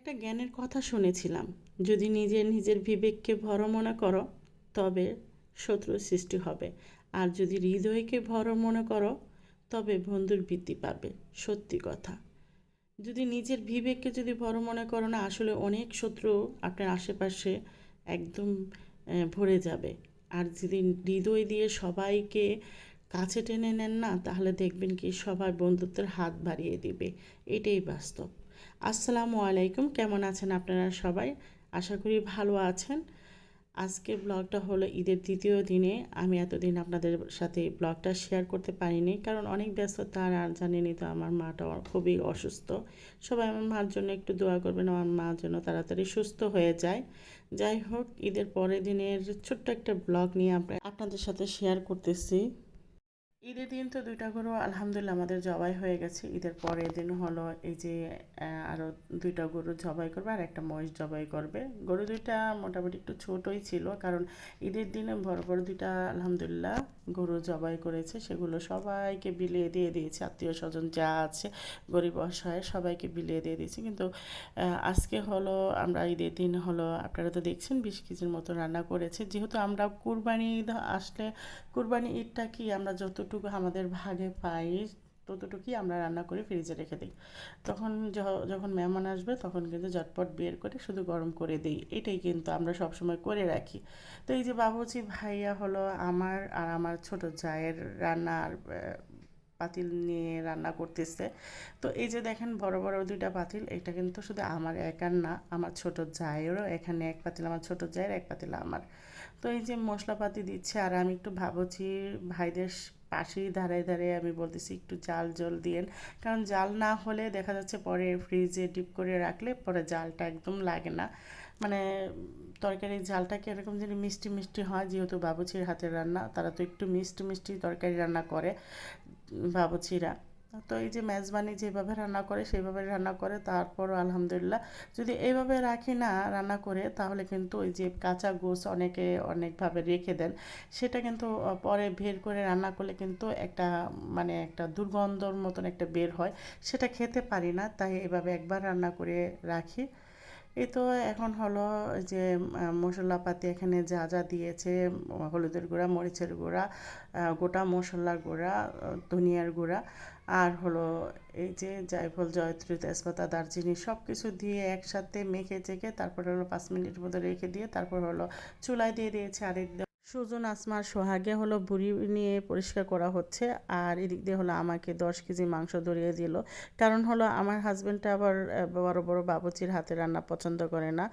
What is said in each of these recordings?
একটা জ্ঞানের কথা শুনেছিলাম। যদি নিজের নিজের বিবেককে ভর মনে করো, তবে শত্রু সৃষ্টি হবে। আর যদি হৃদয়কে ভর মনে করো, তবে বন্ধুর বৃদ্ধি পাবে। সত্যি কথা। যদি নিজের বিবেককে যদি বড় মনে করো না, আসলে অনেক শত্রু আপনার আশেপাশে একদম ভরে যাবে। আর যদি হৃদয় দিয়ে সবাইকে কাছে টেনে নেন না, তাহলে দেখবেন কি সবাই বন্ধুত্বের হাত বাড়িয়ে দিবে। এটাই বাস্তব। আসসালামু আলাইকুম, কেমন আছেন আপনারা সবাই? আশা করি ভালো আছেন। আজকে ব্লগটা হলো ঈদের দ্বিতীয় দিনে। আমি এতদিন আপনাদের সাথে ব্লগটা শেয়ার করতে পারিনি, কারণ অনেক ব্যস্ততা আর জানেনই তো আমার মাটা খুবই অসুস্থ। সবাই আমার মার জন্য একটু দোয়া করবেন, আমার মার জন্য তাড়াতাড়ি সুস্থ হয়ে যায়। যাই হোক, ঈদের পরের দিনের ছোট্ট একটা ব্লগ নিয়ে আপনাদের সাথে শেয়ার করতেছি। ঈদের দিন তো দুইটা গরু আলহামদুলিল্লাহ আমাদের জবাই হয়ে গেছে। ঈদের পরের দিন হলো এই যে আরও দুইটা গরু জবাই করবে আর একটা মহিষ জবাই করবে। গরু দুইটা মোটামুটি একটু ছোটই ছিল কারণ ঈদের দিনে বড় বড় দুইটা আলহামদুলিল্লাহ গরু জবাই করেছে। সেগুলো সবাইকে বিলিয়ে দিয়ে দিয়েছে। আত্মীয় স্বজন যা আছে, গরিব অসহায় সবাইকে বিলিয়ে দিয়ে দিয়েছে। কিন্তু আজকে হলো আমরা ঈদের দিন হলো, আপনারা তো দেখছেন বিশ কেজির মতো রান্না করেছে। যেহেতু আমরা কুরবানি ঈদ আসলে, কুরবানি ঈদটা কি আমরা যতটুকু আমাদের ভাগে পাই, ততটুকুই আমরা রান্না করে ফ্রিজে রেখে দিই। তখন যখন মেহমান আসবে, তখন কিন্তু ঝটপট বের করে শুধু গরম করে দিই। এটাই কিন্তু আমরা সবসময় করে রাখি। তো এই যে বাবুচি ভাইয়া হলো আমার আর আমার ছোট জায়ের রান্নার পাতিল নিয়ে রান্না করতেছে। তো এই যে দেখেন বড় বড় দুইটা পাতিল, এটা কিন্তু শুধু আমার একার না, আমার ছোট জায়েরও এখানে এক পাতিল, আমার ছোট জায়ের এক পাতিল আমার। তো এই যে মশলাপাতি দিচ্ছে, আর আমি একটু ভাবছি ভাইদের পাশেই ধারে ধারে আমি বলতেছি, একটু জাল, জল দিয়েন। কারণ জাল না হলে দেখা যাচ্ছে পরে ফ্রিজে ডিপ করে রাখলে পরে জালটা একদম লাগে না। মানে তরকারির ঝালটা কীরকম যদি মিষ্টি মিষ্টি হয়, যেহেতু বাবুচির হাতের রান্না, তারা তো একটু মিষ্টি মিষ্টি তরকারি রান্না করে বাবুচিরা। তো এই যে মেজবানি যেভাবে রান্না করে, সেইভাবে রান্না করে, তারপরও আলহামদুলিল্লাহ। যদি এইভাবে রাখি না রান্না করে, তাহলে কিন্তু ওই যে কাঁচা গোস অনেকে অনেকভাবে রেখে দেন। সেটা কিন্তু পরে বের করে রান্না করলে কিন্তু একটা মানে একটা দুর্গন্ধর মতন একটা বের হয়। সেটা খেতে পারি না, তাই এভাবে একবার রান্না করে রাখি। এই তো এখন হলো যে মশলাপাতি এখানে যা যা দিয়েছে হলুদের গুঁড়া, মরিচের গুঁড়া গোটা মশলার গুঁড়া ধনিয়ার গুঁড়া আর হলো এই যে জায়ফল, জয়ত্রী, তেজপাতা, দারচিনি সব কিছু দিয়ে একসাথে মেখে চেখে তারপর হলো পাঁচ মিনিট মতো রেখে দিয়ে তারপর হলো চুলায় দিয়ে দিয়েছে আর সুজন আসমার সোহাগে হলো বুড়ি নিয়ে পরিষ্কার করা হচ্ছে আর এদিক দিয়ে হলো আমাকে দশ কেজি মাংস ধরিয়ে দিল। কারণ হলো আমার হাজব্যান্ডটা আবার বড় বড় বাবুচির হাতে রান্না পছন্দ করে না।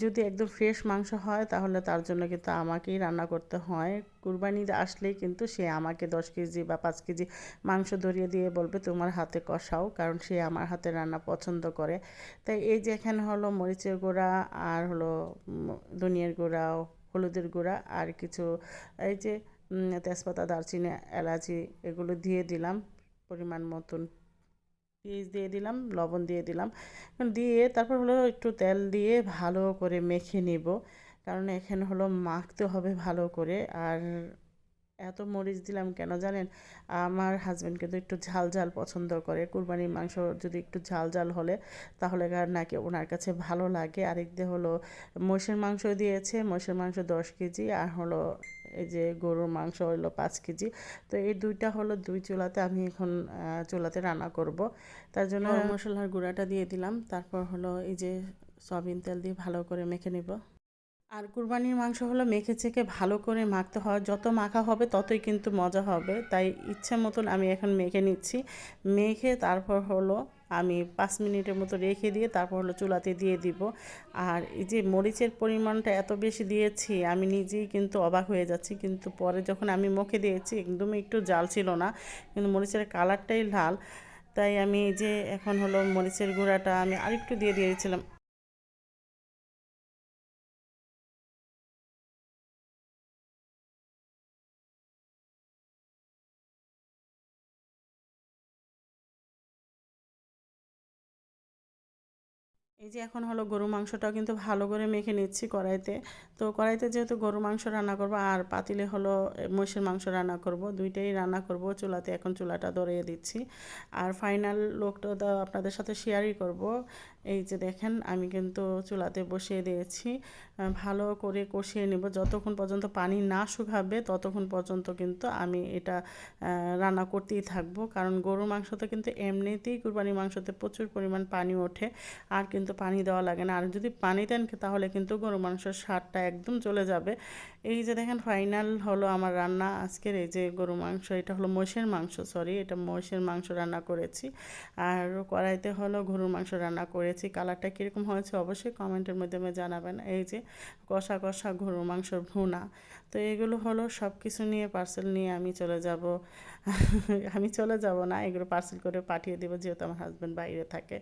যদি একদম ফ্রেশ মাংস হয় তাহলে তার জন্য কিন্তু আমাকেই রান্না করতে হয়। কুরবানি আসলেই কিন্তু সে আমাকে দশ কেজি বা পাঁচ কেজি মাংস ধরিয়ে দিয়ে বলবে, তোমার হাতে কষাও। কারণ সে আমার হাতে রান্না পছন্দ করে। তাই এই যে এখানে হলো মরিচের গুঁড়া আর হলো ধনিয়ার গুঁড়া হলুদের গুঁড়া আর কিছু, এই যে তেজপাতা, দারচিনি, এলাচি এগুলো দিয়ে দিলাম পরিমাণ মতন। পেঁয়াজ দিয়ে দিলাম, লবণ দিয়ে দিলাম। দিয়ে তারপর হলো একটু তেল দিয়ে ভালো করে মেখে নিব। কারণ এখানে হলো মাখতে হবে ভালো করে। আর এত মরিচ দিলাম কেন জানেন? আমার হাজব্যান্ড কিন্তু একটু ঝাল ঝাল পছন্দ করে। কুরবানির মাংস যদি একটু ঝাল ঝাল হলে, তাহলে নাকি ওনার কাছে ভালো লাগে। আরেক দিয়ে হলো মহিষের মাংস দিয়েছে, মহিষের মাংস দশ কেজি, আর হলো এই যে গরুর মাংস হলো পাঁচ কেজি। তো এই দুইটা হলো দুই চুলাতে আমি এখন চুলাতে রান্না করব। তার জন্য মশলার গুঁড়াটা দিয়ে দিলাম। তারপর হলো এই যে সয়াবিন তেল দিয়ে ভালো করে মেখে নিব। আর কুরবানির মাংস হলো মেখে চেখে ভালো করে মাখতে হয়। যত মাখা হবে, ততই কিন্তু মজা হবে। তাই ইচ্ছে মতন আমি এখন মেখে নিচ্ছি। মেখে তারপর হলো আমি পাঁচ মিনিটের মতো রেখে দিয়ে তারপর হলো চুলাতে দিয়ে দিব। আর এই যে মরিচের পরিমাণটা এত বেশি দিয়েছি, আমি নিজেই কিন্তু অবাক হয়ে যাচ্ছি। কিন্তু পরে যখন আমি মুখে দিয়েছি, একদমই একটু জাল ছিল না। কিন্তু মরিচের কালারটাই লাল। তাই আমি যে এখন হলো মরিচের গুঁড়াটা আমি আরেকটু দিয়ে দিয়েছিলাম। এই যে এখন হলো গরু মাংসটাও কিন্তু ভালো করে মেখে নিচ্ছি কড়াইতে। তো কড়াইতে যেহেতু গরু মাংস রান্না করব আর পাতিলে হলো মহিষের মাংস রান্না করব, দুইটাই রান্না করব, চুলাতে এখন চুলাটা ধরিয়ে দিচ্ছি। আর ফাইনাল লোকটা আপনাদের সাথে শেয়ারই করব। এই যে দেখেন, আমি কিন্তু চুলাতে বসিয়ে দিয়েছি। ভালো করে কষিয়ে নেব। যতক্ষণ পর্যন্ত পানি না শুকাবে, ততক্ষণ পর্যন্ত কিন্তু আমি এটা রান্না করতেই থাকব। কারণ গরুর মাংসতে কিন্তু এমনিতেই কুরবানি মাংসতে প্রচুর পরিমাণ পানি ওঠে। আর কিন্তু পানি দেওয়া লাগে না। আর যদি পানি দেন, তাহলে কিন্তু গরু মাংসের স্বাদটা একদম চলে যাবে। এই যে দেখেন, ফাইনাল হলো আমার রান্না আজকের। এই যে গরু মাংস, এটা হলো মোষের মাংস, সরি। এটা মোষের মাংস রান্না করেছি। আর কড়াইতে হলো গরুর মাংস রান্না করেছি। কালারটা কীরকম হয়েছে অবশ্যই কমেন্টের মাধ্যমে জানাবেন। এই যে কষা কষা ঘরু মাংস ভুনা, তো এগুলো হলো সব কিছু নিয়ে পার্সেল নিয়ে আমি চলে যাব। আমি চলে যাব না, এগুলো পার্সেল করে পাঠিয়ে দেবো, যেহেতু আমার হাজব্যান্ড বাইরে থাকে।